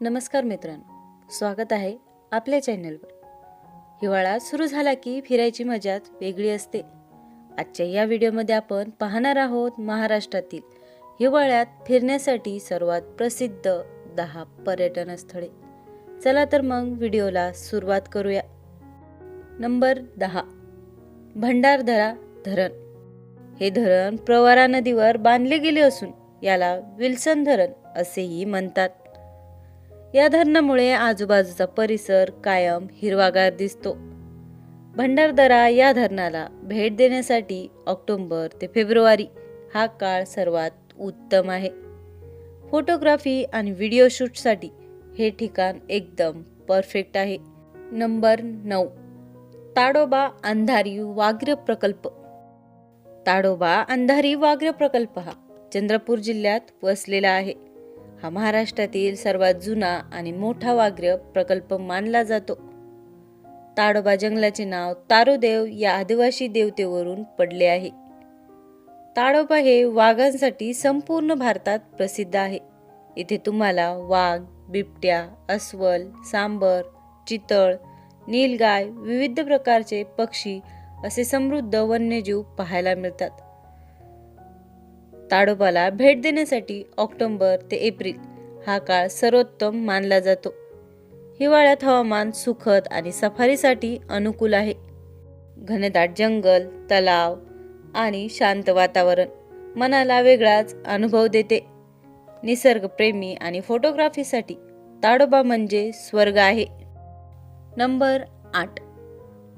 नमस्कार मित्रांनो. स्वागत आहे आपल्या चॅनलवर. हिवाळा सुरू झाला की फिरायची मजाच वेगळी असते. आजच्या या व्हिडिओमध्ये आपण पाहणार आहोत महाराष्ट्रातील हिवाळ्यात फिरण्यासाठी सर्वात प्रसिद्ध दहा पर्यटन स्थळे चला तर मग व्हिडिओला सुरुवात करूया. नंबर दहा. भंडारधरा धरण. हे धरण प्रवरा नदीवर बांधले गेले असून याला विल्सन धरण असेही म्हणतात. या धरणामुळे आजूबाजूचा परिसर कायम हिरवागार दिसतो. भंडारदरा या धरणाला भेट देण्यासाठी ऑक्टोबर ते फेब्रुवारी हा काळ सर्वात उत्तम आहे. फोटोग्राफी आणि व्हिडिओ शूटसाठी हे ठिकाण एकदम परफेक्ट आहे. नंबर नऊ ताडोबा अंधारी व्याघ्र प्रकल्प. ताडोबा अंधारी व्याघ्र प्रकल्प हा चंद्रपूर जिल्ह्यात वसलेला आहे. हा महाराष्ट्रातील सर्वात जुना आणि मोठा व्याघ्र प्रकल्प मानला जातो. ताडोबा जंगलाचे नाव तारोदेव या आदिवासी देवतेवरून पडले आहे. ताडोबा हे वाघांसाठी संपूर्ण भारतात प्रसिद्ध आहे. इथे तुम्हाला वाघ बिबट्या अस्वल सांबर चितळ नीलगाय विविध प्रकारचे पक्षी असे समृद्ध वन्यजीव पाहायला मिळतात. ताडोबाला भेट देण्यासाठी ऑक्टोबर ते एप्रिल हा काळ सर्वोत्तम मानला जातो. हिवाळ्यात हवामान सुखद आणि सफारीसाठी अनुकूल आहे. घनदाट जंगल तलाव आणि शांत वातावरण मनाला वेगळाच अनुभव देते. निसर्गप्रेमी आणि फोटोग्राफीसाठी ताडोबा म्हणजे स्वर्ग आहे. नंबर आठ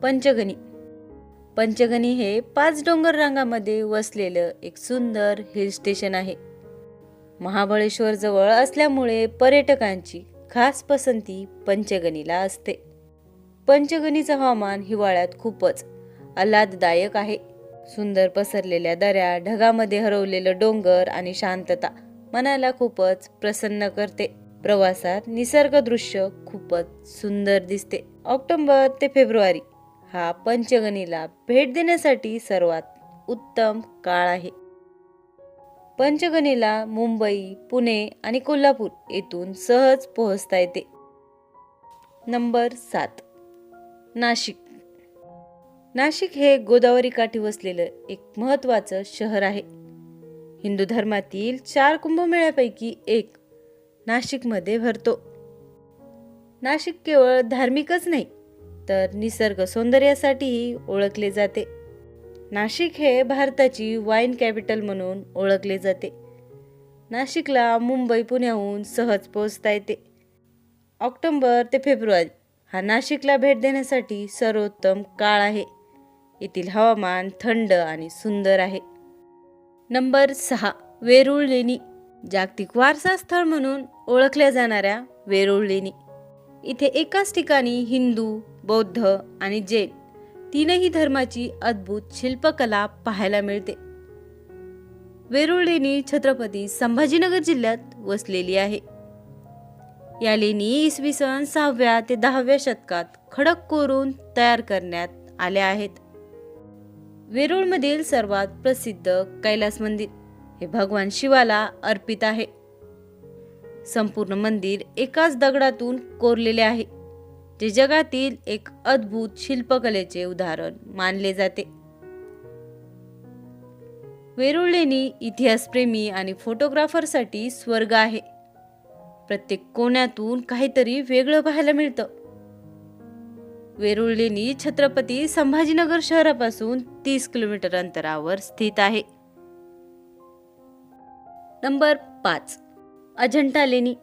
पंचगणी पंचगणी हे पाच डोंगर रांगामध्ये वसलेलं एक सुंदर हिल स्टेशन आहे. महाबळेश्वर जवळ असल्यामुळे पर्यटकांची खास पसंती पंचगणीला असते. पंचगणीचं हवामान हिवाळ्यात खूपच आल्हाददायक आहे. सुंदर पसरलेल्या दऱ्या ढगामध्ये हरवलेलं डोंगर आणि शांतता मनाला खूपच प्रसन्न करते. प्रवासात निसर्ग दृश्य खूपच सुंदर दिसते. ऑक्टोबर ते फेब्रुवारी हा पंचगणीला भेट देण्यासाठी सर्वात उत्तम काळ आहे. पंचगणीला मुंबई पुणे आणि कोल्हापूर येथून सहज पोहोचता येते. नंबर सात नाशिक. नाशिक हे गोदावरी काठी वसलेलं एक महत्वाचं शहर आहे. हिंदू धर्मातील चार कुंभमेळ्यापैकी एक नाशिकमध्ये भरतो. नाशिक केवळ धार्मिकच नाही तर निसर्ग सौंदर्यासाठीही ओळखले जाते. नाशिक हे भारताची वाईन कॅपिटल म्हणून ओळखले जाते. नाशिकला मुंबई पुण्याहून सहज पोहोचता येते. ऑक्टोबर ते फेब्रुवारी हा नाशिकला भेट देण्यासाठी सर्वोत्तम काळ आहे. येथील हवामान थंड आणि सुंदर आहे. नंबर सहा वेरूळ लेणी. जागतिक वारसा स्थळ म्हणून ओळखल्या जाणाऱ्या वेरूळ लेणी. इथे एकाच ठिकाणी हिंदू बौद्ध आणि जैन तीनही धर्माची अद्भुत शिल्पकला पाहायला मिळते. वेरूळ लेणी छत्रपती संभाजीनगर जिल्ह्यात वसलेली आहे. या लेणी इसवी सन सहाव्या ते दहाव्या शतकात खडक कोरून तयार करण्यात आल्या आहेत. वेरूळमधील सर्वात प्रसिद्ध कैलास मंदिर हे भगवान शिवाला अर्पित आहे. संपूर्ण मंदिर एकाच दगडातून कोरलेले आहे जे जगातील एक अद्भुत शिल्पकलेचे उदाहरण मानले जाते. वेरूळ लेणी इतिहासप्रेमी आणि फोटोग्राफरसाठी स्वर्ग आहे. प्रत्येक कोण्यातून काहीतरी वेगळं पाहायला मिळतं. वेरूळ लेणी छत्रपती संभाजीनगर शहरापासून तीस किलोमीटर अंतरावर स्थित आहे. नंबर पाच. अजंठा लेणी.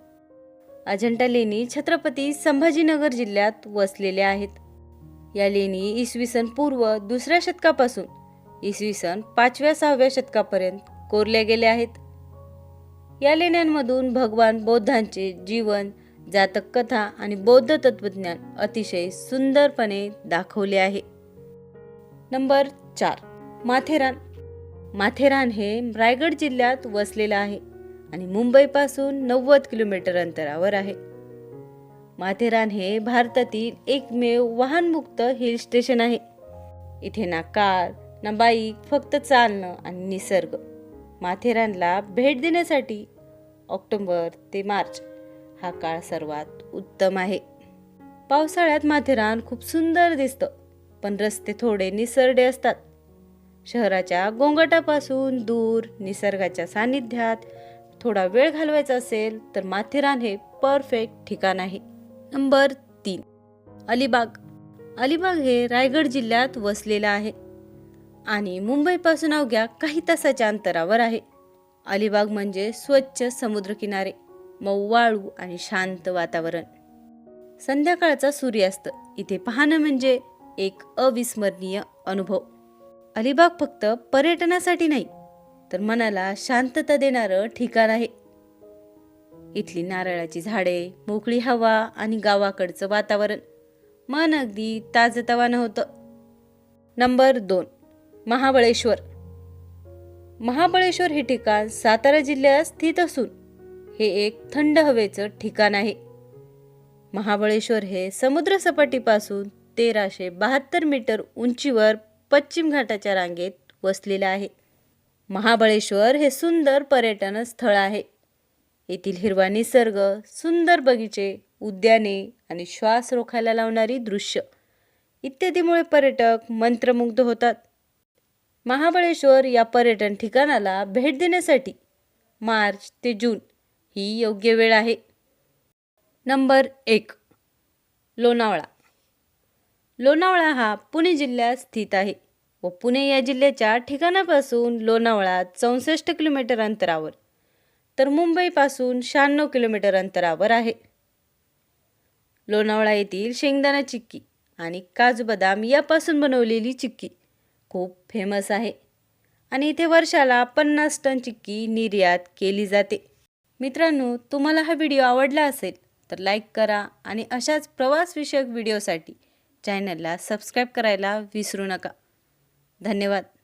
अजंठा लेणी छत्रपती संभाजीनगर जिल्ह्यात वसलेल्या आहेत. या लेणी इसवी सन पूर्व दुसऱ्या शतकापासून इसवी सन पाचव्या सहाव्या शतकापर्यंत कोरल्या गेल्या आहेत. या लेण्यांमधून भगवान बौद्धांचे जीवन जातक कथा आणि बौद्ध तत्वज्ञान अतिशय सुंदरपणे दाखवले आहे. नंबर चार. माथेरान. माथेरान हे रायगड जिल्ह्यात वसलेलं आहे. आणि मुंबईपासून नव्वद किलोमीटर अंतरावर आहे. माथेरान हे भारतातील एकमेव वाहनमुक्त हिल स्टेशन आहे. इथे ना कार ना बाईक फक्त चालणं आणि निसर्ग. माथेरानला भेट देण्यासाठी ऑक्टोबर ते मार्च हा काळ सर्वात उत्तम आहे. पावसाळ्यात माथेरान खूप सुंदर दिसतं पण रस्ते थोडे निसरडे असतात. शहराच्या गोंगाटापासून दूर निसर्गाच्या सानिध्यात थोडा वेळ घालवायचा असेल तर माथेरान हे परफेक्ट ठिकाण आहे. नंबर तीन अलिबाग. अलिबाग हे रायगड जिल्ह्यात वसलेलं आहे आणि मुंबईपासून अवघ्या काही तासाच्या अंतरावर आहे. अलिबाग म्हणजे स्वच्छ समुद्रकिनारे मऊ वाळू आणि शांत वातावरण. संध्याकाळचा सूर्यास्त इथे पाहणं म्हणजे एक अविस्मरणीय अनुभव. अलिबाग फक्त पर्यटनासाठी नाही तर मनाला शांतता देणारं ठिकाण आहे. इथली नारळाची झाडे मोकळी हवा आणि गावाकडचं वातावरण. मन अगदी ताजतवानं होतं. नंबर दोन महाबळेश्वर. महाबळेश्वर हे ठिकाण सातारा जिल्ह्यात स्थित असून हे एक थंड हवेचं ठिकाण आहे. महाबळेश्वर हे समुद्रसपाटीपासून तेराशे बहात्तर मीटर उंचीवर पश्चिम घाटाच्या रांगेत वसलेलं आहे. महाबळेश्वर हे सुंदर पर्यटन स्थळ आहे. येथील हिरवा निसर्ग सुंदर बगीचे उद्याने आणि श्वास रोखायला लावणारी दृश्य. इत्यादीमुळे पर्यटक मंत्रमुग्ध होतात. महाबळेश्वर या पर्यटन ठिकाणाला भेट देण्यासाठी मार्च ते जून ही योग्य वेळ आहे. नंबर एक लोणावळा. लोणावळा हा पुणे जिल्ह्यात स्थित आहे. व पुणे या जिल्ह्याच्या ठिकाणापासून लोणावळा चौसष्ट किलोमीटर अंतरावर तर मुंबईपासून शहाण्णव किलोमीटर अंतरावर आहे. लोणावळा येथील शेंगदाणा चिक्की आणि काजू बदाम यापासून बनवलेली चिक्की खूप फेमस आहे आणि इथे वर्षाला पन्नास टन चिक्की निर्यात केली जाते. मित्रांनो तुम्हाला हा व्हिडिओ आवडला असेल तर लाईक करा आणि अशाच प्रवासविषयक व्हिडिओसाठी चॅनलला सबस्क्राईब करायला विसरू नका. धन्यवाद.